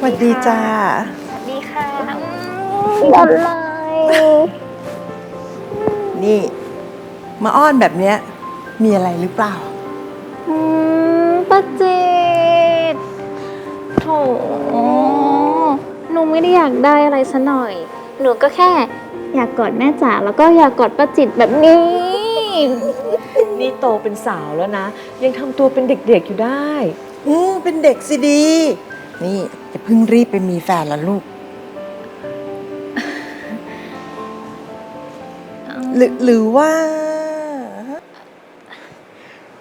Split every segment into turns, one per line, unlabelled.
สวัสดีจ้า
สวัสดีค่ะบอลเลย
นี่ มาอ้อนแบบเนี้ย มีอะไรหรือเปล่า
อืมป้าจิตโถหนูไม่ได้อยากได้อะไรซะหน่อย หนูก็แค่ อยากกอดแม่จ๋าแล้วก็อยากกอดป้าจิตแบบนี้
นี่โตเป็นสาวแล้วนะ ยังทำตัวเป็นเด็กๆอยู่ได้
อืมเป็นเด็กสิดี นี่จะเพิ่งรีบไปมีแฟนแล้วลูก หรือหรือว่า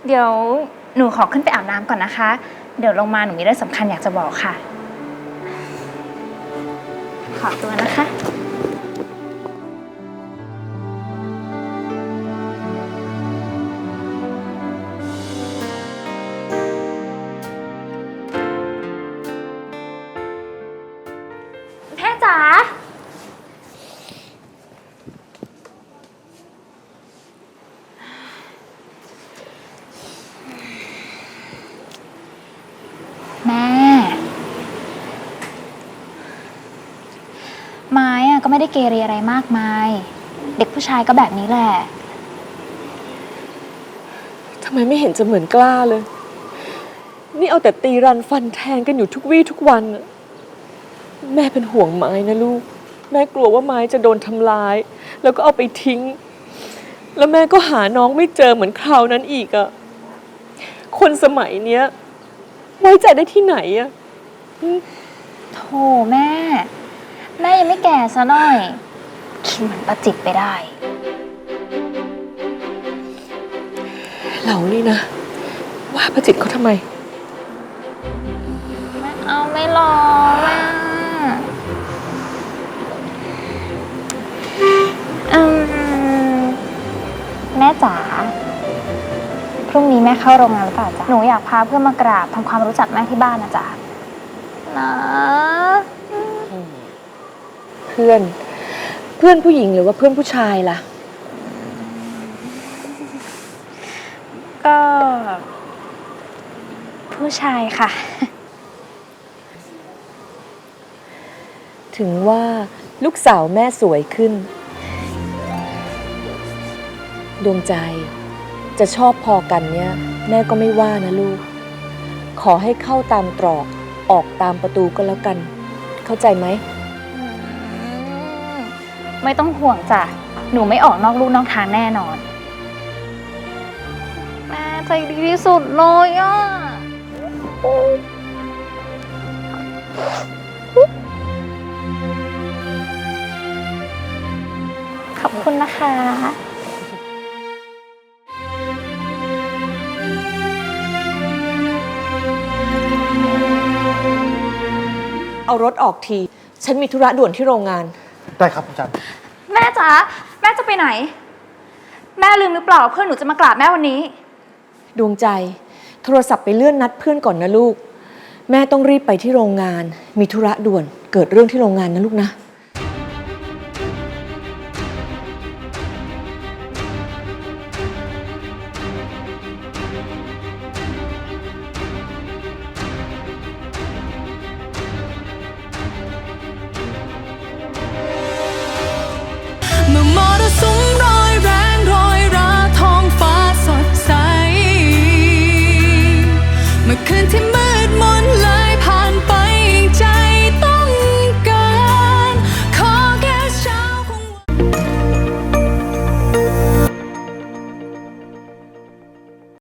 เดี๋ยวหนูขอขึ้นไปอาบน้ำก่อนนะคะ เดี๋ยวลงมาหนูมีเรื่องสำคัญอยากจะบอกค่ะ ขอตัวนะคะ ไม้อะก็ไม่ได้เกเรอะไรมากมาย เด็กผู้ชายก็แบบนี้แหละ
ทำไมไม่เห็นจะเหมือนกล้าเลย นี่เอาแต่ตีรันฟันแทงกันอยู่ทุกวี่ทุกวันน่ะแม่เป็นห่วงไม้นะลูก แม่กลัวว่าไม้จะโดนทำร้าย แล้วก็เอาไปทิ้ง แล้วแม่ก็หาน้องไม่เจอเหมือนคราวนั้นอีกอะคนสมัยเนี้ย ไว้ใจได้ที่ไหนอะ
โธ่แม่แม่ยัง ไม่แก่ซะหน่อย คิดเหมือนประจิตไปได้
เรานี่นะ ว่าประจิตเขาทำไม
ไม่เอาไม่รองอะอืมแม่จ๋าพรุ่งนี้แม่เข้าโรงงานหรือเปล่าจ๊ะหนูอยากพาเพื่อนมากราบทำความรู้จักแม่ที่บ้านนะจ๊ะนะ
เพื่อน เพื่อนผู้หญิงหรือว่าเพื่อนผู้ชายล่ะ
ก็ ผู้ชายค่ะ
ถึงว่าลูกสาวแม่สวยขึ้น ดวงใจจะชอบพอกันเนี่ย แม่ก็ไม่ว่านะลูก ขอให้เข้าตามตรอกออกตามประตูก็แล้วกัน เข้าใจไหม
ไม่ต้องห่วงจ้ะ หนูไม่ออกนอกลู่นอกทางแน่นอน แม่ใจดีที่สุดเลยอะ ขอบคุณนะคะ
เอารถออกที ฉันมีธุระด่วนที่โรงงาน
ได้ครับอาจารย์
แม่จ๋าแม่จะไปไหน แม่ลืมหรือเปล่าเพื่อนหนูจะมากราบแม่วันนี้
ดวงใจ โทรศัพท์ไปเลื่อนนัดเพื่อนก่อนนะลูก แม่ต้องรีบไปที่โรงงาน มีธุระด่วน เกิดเรื่องที่โรงงานนะลูกนะ